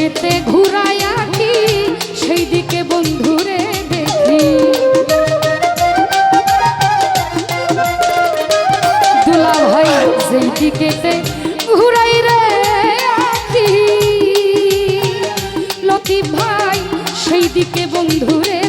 দিকেতে ঘুরাইয়া কি সেই দিকে বন্ধুরে দেখি। দুলা ভাই যেই দিকেতে ঘুরাই রে আখি লতি ভাই সেই দিকে বন্ধুরে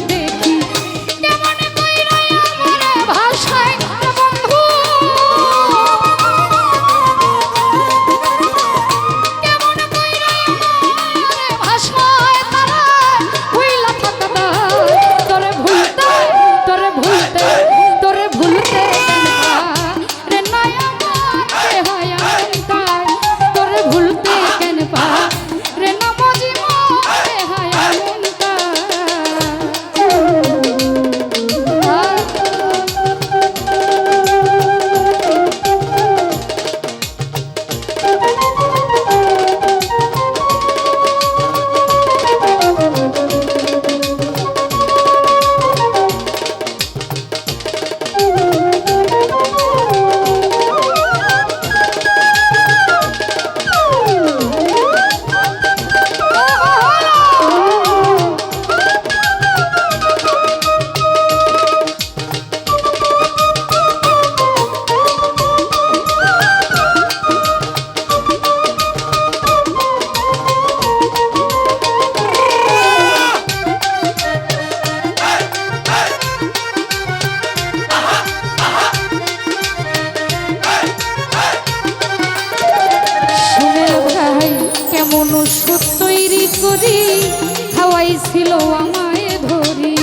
খাওয়াইছিল আমায় ধরি।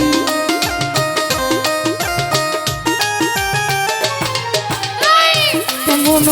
কেমন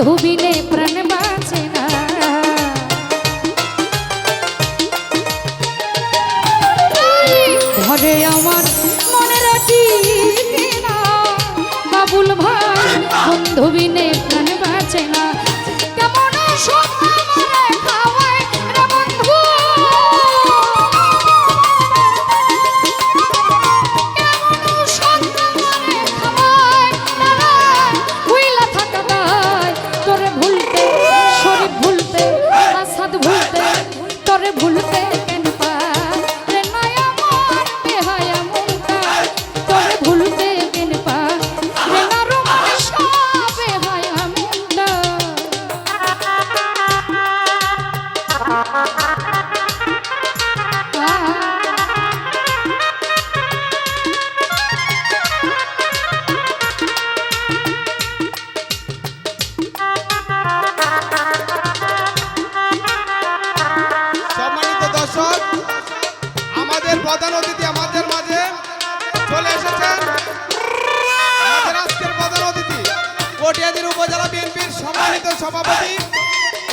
বন্ধু বিনে প্রধান অতিথি আমাদের মাঝে চলে এসেছেন। আজকের প্রধান অতিথি কটিয়াদির উপজেলা বিএনপির সম্মানিত সভাপতি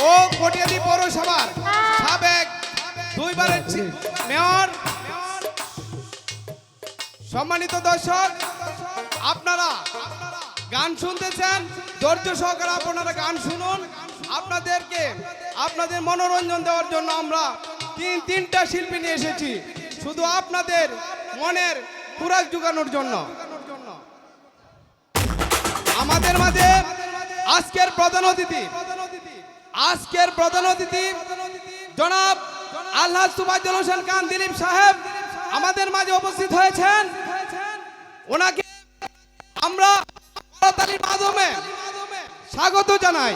ও কটিয়াদি পৌরসভার সাবেক দুইবারের মেয়র। সম্মানিত দর্শক, আপনারা গান শুনতেছেন, ধৈর্য সহকারে আপনারা গান শুনুন। আপনাদেরকে, আপনাদের মনোরঞ্জন দেওয়ার জন্য আমরা তিন তিনটা শিল্পী নিয়ে এসেছি। শুধু আপনাদের মনের খুরাক জোগানোর জন্য। আমাদের মাঝে আজকের প্রধান অতিথি, আজকের প্রধান অতিথি জনাব আল্লাহ সুবাজুল হোসেন খান দিলীপ সাহেব আমাদের মাঝে উপস্থিত হয়েছেন। ওনাকে আমরা মাধ্যমে স্বাগত জানাই।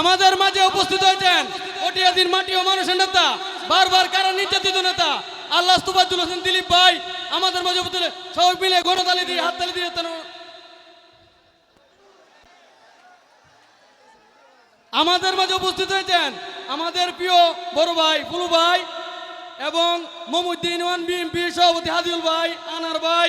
আমাদের মাঝে উপস্থিত হয়েছেন ওটিয়াদির মাটি ও মানুষের নেতা, বারবার কারা নির্যাতিত নেতা? আল্লাহ তুবাজুল হোসেন দিলীপ ভাই আমাদের মাঝে উপস্থিত সবাই মিলে গণতালি দিয়ে হাততালি দিয়ে আমাদের মাঝে উপস্থিত হয়েছেন আমাদের প্রিয় বড় ভাই, ফুলু ভাই এবং মমুদ্দিন ওয়ান বিএনপি সভাপতি হাদিউল ভাই, আনার ভাই